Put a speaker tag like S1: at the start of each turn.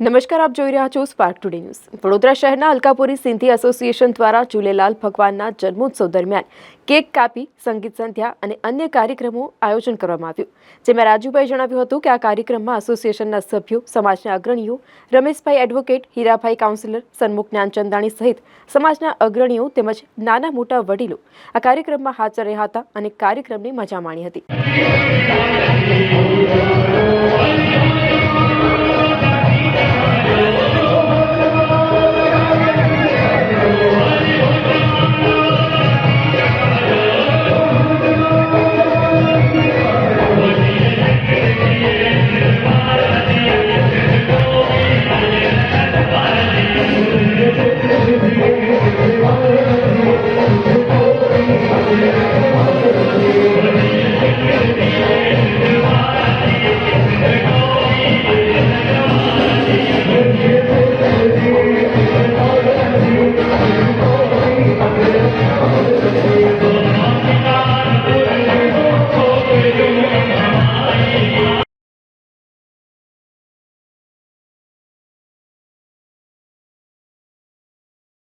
S1: નમસ્કાર, આપ જોઈ રહ્યા છો સ્પાર્ક ટુડે ન્યૂઝ વડોદરા શહેરના અલકાપુરી સિંધી એસોસિએશન દ્વારા ઝૂલેલાલ ભગવાનના જન્મોત્સવ દરમિયાન કેક કાપી, સંગીત સંધ્યા અને અન્ય કાર્યક્રમો આયોજન કરવામાં આવ્યું. જેમાં રાજુભાઈ જણાવ્યું હતું કે આ કાર્યક્રમમાં એસોસિએશનના સભ્યો, સમાજના અગ્રણીઓ, રમેશભાઈ એડવોકેટ હીરાભાઈ કાઉન્સિલર સન્મુખ જ્ઞાનચંદાણી સહિત સમાજના અગ્રણીઓ તેમજ નાના મોટા વડીલો આ કાર્યક્રમમાં હાજર રહ્યા હતા અને કાર્યક્રમની મજા માણી હતી. Thank you.